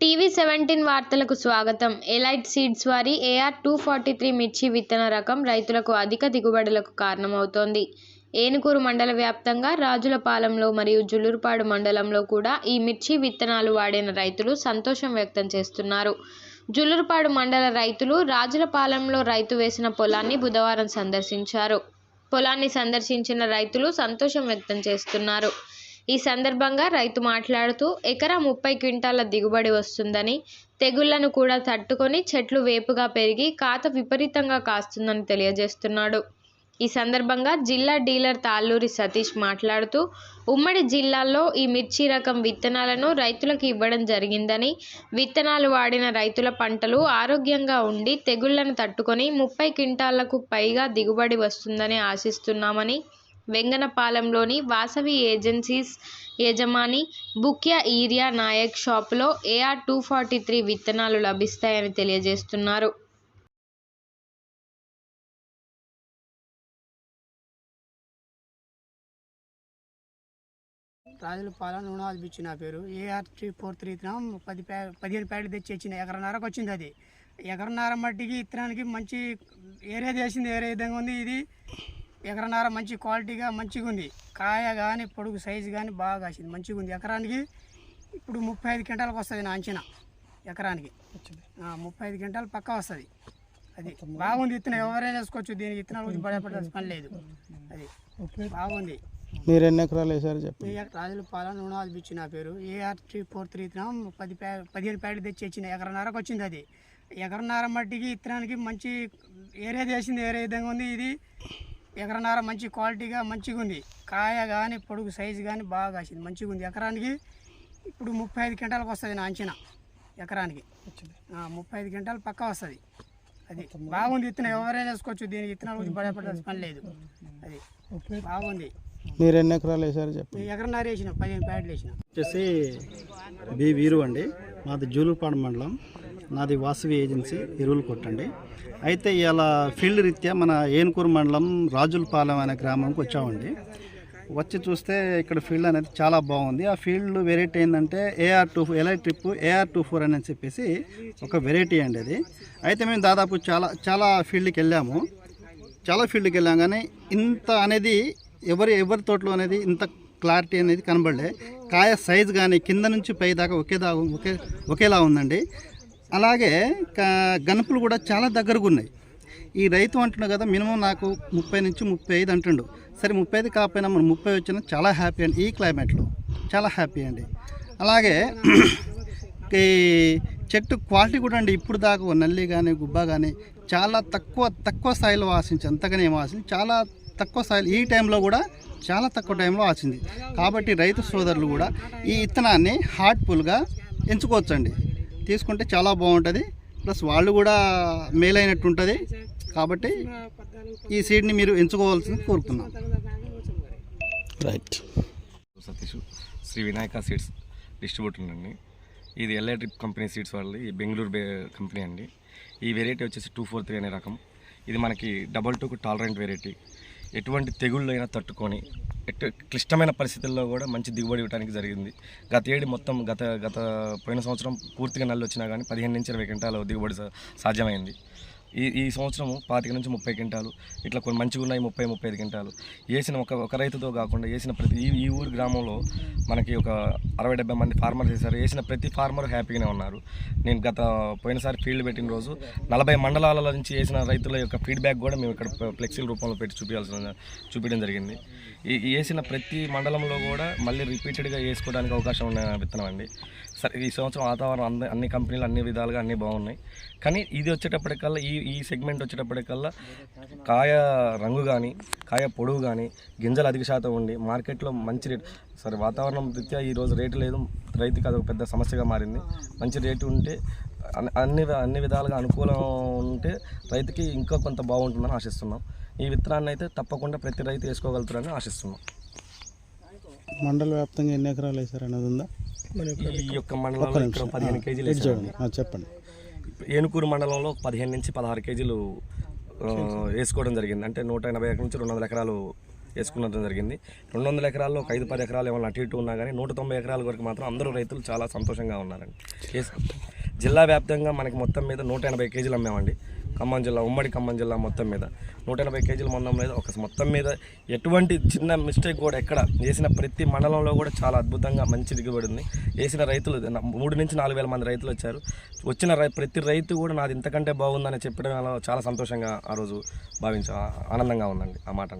TV seventeen వార్తలకు స్వాగతం. Elite seeds వారి ఏఆర్ టూ ఫార్టీ త్రీ మిర్చి విత్తన రకం రైతులకు అధిక దిగుబడులకు కారణమవుతోంది. ఏనుకూరు మండల వ్యాప్తంగా రాజులపాలెంలో మరియు జులూరుపాడు మండలంలో కూడా ఈ మిర్చి విత్తనాలు వాడిన రైతులు సంతోషం వ్యక్తం చేస్తున్నారు. జులూరుపాడు మండల రైతులు రాజులపాలెంలో రైతు వేసిన పొలాన్ని బుధవారం సందర్శించారు. పొలాన్ని సందర్శించిన రైతులు సంతోషం వ్యక్తం చేస్తున్నారు. ఈ సందర్భంగా రైతు మాట్లాడుతూ ఎకరా ముప్పై క్వింటాల దిగుబడి వస్తుందని తెగుళ్ళను కూడా తట్టుకొని చెట్లు వేపుగా పెరిగి కాత విపరీతంగా కాస్తుందని తెలియజేస్తున్నాడు. ఈ సందర్భంగా జిల్లా డీలర్ తాళ్ళూరి సతీష్ మాట్లాడుతూ ఉమ్మడి జిల్లాల్లో ఈ మిర్చి రకం విత్తనాలను రైతులకు ఇవ్వడం జరిగిందని విత్తనాలు వాడిన రైతుల పంటలు ఆరోగ్యంగా ఉండి తెగుళ్ళను తట్టుకొని ముప్పై క్వింటాలకు పైగా దిగుబడి వస్తుందని ఆశిస్తున్నామని వెంగనపాలెంలోని వాసవి ఏజెన్సీస్ యజమాని బుక్యా ఈరియా నాయక్ షాపులో ఏఆర్ టూ ఫార్టీ త్రీ విత్తనాలు లభిస్తాయని తెలియజేస్తున్నారు. రాజుల పాలన నూనె నా పేరు. ఏఆర్ త్రీ ఫోర్ త్రీ ఇత్తనం పది ప్యా పదిహేను ప్యాకెట్లు తెచ్చి ఇచ్చిన ఎకరన్నరకు వచ్చింది అది. ఎకరన్నర మట్టికి ఇత్తనానికి మంచి ఏరియా చేసింది ఏరే విధంగా ఉంది ఇది? ఎకరన్నర మంచి క్వాలిటీగా మంచిగా ఉంది కాయ కానీ పొడుగు సైజు కానీ బాగా కాసింది. మంచిగా ఉంది ఎకరానికి ఇప్పుడు ముప్పై ఐదు క్వింటాలకు వస్తుంది నా అంచనా. ఎకరానికి. ఆ, ముప్పై ఐదు క్వింటాలు పక్కా వస్తుంది. అది బాగుంది. ఇత్తనం ఎవరైనా వేసుకోవచ్చు. దీనికి ఇత్తనాల గురించి భయపడాల్సిన పని లేదు. అది బాగుంది. మీరు ఎన్ని ఎకరాలు వేసారు చెప్పండి. ఏఆర్ రాజుల పాలన నూనె బిచ్చి నా పేరు. ఏఆర్ త్రీ ఫోర్ త్రీ ఇత్తనం పది ప్యా పదిహేను ప్యాకెట్లు తెచ్చి ఇచ్చిన ఎకరన్నరకు వచ్చింది అది. ఎకరన్నర మట్టికి ఇత్తనానికి మంచి ఏరియా చేసింది. ఏరే విధంగా ఉంది ఇది? ఎకరన్నర మంచి క్వాలిటీగా మంచిగా ఉంది కాయ కానీ పొడుగు సైజు కానీ బాగా కాసింది. మంచిగా ఉంది ఎకరానికి ఇప్పుడు ముప్పై ఐదు క్వింటాలకు వస్తుంది నా అంచనా. ఎకరానికి. ఆ, ముప్పై ఐదు క్వింటాలు పక్కా వస్తుంది. అది బాగుంది. ఇత్తనం ఎవరైనా వేసుకోవచ్చు. దీనికి ఇత్తనాల గురించి భయపడాల్సిన పని లేదు. అది బాగుంది. మీరు ఎన్ని ఎకరాలు వేసారు చెప్పండి. ఎకరన్నర వేసిన పదిహేను ప్యాకెట్లు వేసిన. వచ్చేసి బి వీరు అండి మాది జూలూరుపాడు మండలం. నాది వాసవి ఏజెన్సీ ఎరువులు కొట్టండి. అయితే ఇలా ఫీల్డ్ రీత్యా మన ఏనుకూరు మండలం రాజులపాలెం అనే గ్రామంకి వచ్చామండి. వచ్చి చూస్తే ఇక్కడ ఫీల్డ్ అనేది చాలా బాగుంది. ఆ ఫీల్డ్ వెరైటీ ఏంటంటే ఏఆర్ టూ ఎలై ట్రిప్ ఏఆర్ టూ ఫోర్ అని చెప్పేసి ఒక వెరైటీ అండి అది. అయితే మేము దాదాపు చాలా చాలా ఫీల్డ్కి వెళ్ళాము. చాలా ఫీల్డ్కి వెళ్ళాం కానీ ఇంత అనేది ఎవరి ఎవరి తోటలో అనేది ఇంత క్లారిటీ అనేది కనబడలే. కాయ సైజ్ కానీ కింద నుంచి పై దాకా ఒకే దా ఒకే ఒకేలా ఉందండి. అలాగే గనుపులు కూడా చాలా దగ్గరగా ఉన్నాయి ఈ రైతు అంటున్నాడు కదా మినిమం నాకు ముప్పై నుంచి ముప్పై ఐదు అంటుండు. సరే ముప్పై ఐదు కాకపోయినా మనం ముప్పై వచ్చినా చాలా హ్యాపీ అండి. ఈ క్లైమేట్లో చాలా హ్యాపీ అండి. అలాగే ఈ చెట్టు క్వాలిటీ కూడా అండి ఇప్పుడు దాకా నల్లి కానీ గుబ్బ కానీ చాలా తక్కువ తక్కువ స్థాయిలో ఆశించి అంతగానే ఏం ఆశించి చాలా తక్కువ స్థాయిలో ఈ టైంలో కూడా చాలా తక్కువ టైంలో ఆశింది కాబట్టి రైతు సోదరులు కూడా ఈ ఇత్తనాన్ని హార్ట్ఫుల్గా ఎంచుకోవచ్చండి. తీసుకుంటే చాలా బాగుంటుంది. ప్లస్ వాళ్ళు కూడా మేలైనట్టు ఉంటుంది కాబట్టి ఈ సీడ్ని మీరు ఎంచుకోవాల్సింది కోరుతున్నాం. Right Satish Sri Vinayaka seeds distributor అండి. ఇది ఎల్ఐ ట్రిప్ కంపెనీ సీడ్స్ వాళ్ళది ఈ బెంగళూరు బే కంపెనీ అండి. ఈ వెరైటీ వచ్చేసి టూ ఫోర్ త్రీ అనే రకం. ఇది మనకి డబల్ టూకు టాలరెంట్ వెరైటీ ఎటువంటి తెగుళ్ళు అయినా తట్టుకొని ఎటు క్లిష్టమైన పరిస్థితుల్లో కూడా మంచి దిగుబడి ఇవ్వడానికి జరిగింది. గత ఏడు మొత్తం గత గత పోయిన సంవత్సరం పూర్తిగా నల్లు వచ్చినా కానీ పదిహేను నుంచి ఇరవై గంటల దిగుబడి సాధ్యమైంది. ఈ ఈ సంవత్సరము పాతిక నుంచి ముప్పై క్వింటాలు ఇట్లా కొన్ని మంచిగా ఉన్నాయి ముప్పై ముప్పై ఐదు క్వింటాలు వేసిన ఒక ఒక రైతుతో కాకుండా వేసిన ప్రతి ఈ ఈ ఊరు గ్రామంలో మనకి ఒక అరవై డెబ్బై మంది ఫార్మర్స్ వేశారు వేసిన ప్రతి ఫార్మర్ హ్యాపీగానే ఉన్నారు. నేను గత పోయినసారి ఫీల్డ్ పెట్టిన రోజు నలభై మండలాల నుంచి వేసిన రైతుల యొక్క ఫీడ్బ్యాక్ కూడా మేము ఇక్కడ ఫ్లెక్సీల రూపంలో పెట్టి చూపించాల్సిన చూపించడం జరిగింది. ఈ వేసిన ప్రతి మండలంలో కూడా మళ్ళీ రిపీటెడ్గా వేసుకోవడానికి అవకాశం ఉన్న విత్తనం అండి. సరే ఈ సంవత్సరం వాతావరణం అన్ని అన్ని కంపెనీలు అన్ని విధాలుగా అన్నీ బాగున్నాయి. కానీ ఇది వచ్చేటప్పటికల్లా ఈ ఈ సెగ్మెంట్ వచ్చేటప్పటికల్లా కాయ రంగు కానీ కాయ పొడవు కానీ గింజలు అధిక శాతం ఉండి మార్కెట్లో మంచి రేట్ సరే వాతావరణం రీత్యా ఈరోజు రేటు లేదు. రైతుకి అదొక పెద్ద సమస్యగా మారింది. మంచి రేటు ఉంటే అన్ని- అన్ని విధాలుగా అనుకూలం ఉంటే రైతుకి ఇంకా కొంత బాగుంటుందని ఆశిస్తున్నాం. ఈ విత్తనాన్ని అయితే తప్పకుండా ప్రతి రైతు వేసుకోగలుగుతారని ఆశిస్తున్నాం. మండల వ్యాప్తంగా ఎన్ని ఎకరాలు వేసారు అనేది ఉందా? ఈ యొక్క మండలంలో ఇక్కడ పదిహేను కేజీలు. చూడండి చెప్పండి. ఏనుకూరు మండలంలో పదిహేను నుంచి పదహారు కేజీలు వేసుకోవడం జరిగింది. అంటే నూట ఎనభై ఎకరం నుంచి రెండు వందల ఎకరాలు వేసుకున్నది జరిగింది. రెండు వందల ఎకరాల్లో ఒక ఐదు పది ఎకరాలు ఏమైనా అటు ఇటు ఉన్నా కానీ నూట తొంభై ఎకరాల వరకు మాత్రం అందరూ రైతులు చాలా సంతోషంగా ఉన్నారండి. జిల్లా వ్యాప్తంగా మనకి మొత్తం మీద నూట ఎనభై కేజీలు అమ్మామండి. ఖమ్మం జిల్లా ఉమ్మడి ఖమ్మం జిల్లా మొత్తం మీద. నూట ఎనభై కేజీలు మొత్తం మీద ఒక మొత్తం మీద ఎటువంటి చిన్న మిస్టేక్ కూడా ఎక్కడ వేసిన ప్రతి మండలంలో కూడా చాలా అద్భుతంగా మంచి దిగుబడి ఉంది వేసిన రైతులు మూడు నుంచి నాలుగు వేల మంది రైతులు వచ్చారు. వచ్చిన రై ప్రతి రైతు కూడా నాది ఇంతకంటే బాగుందని చెప్పడం చాలా సంతోషంగా ఆ రోజు భావించ ఆనందంగా ఉందండి ఆ మాట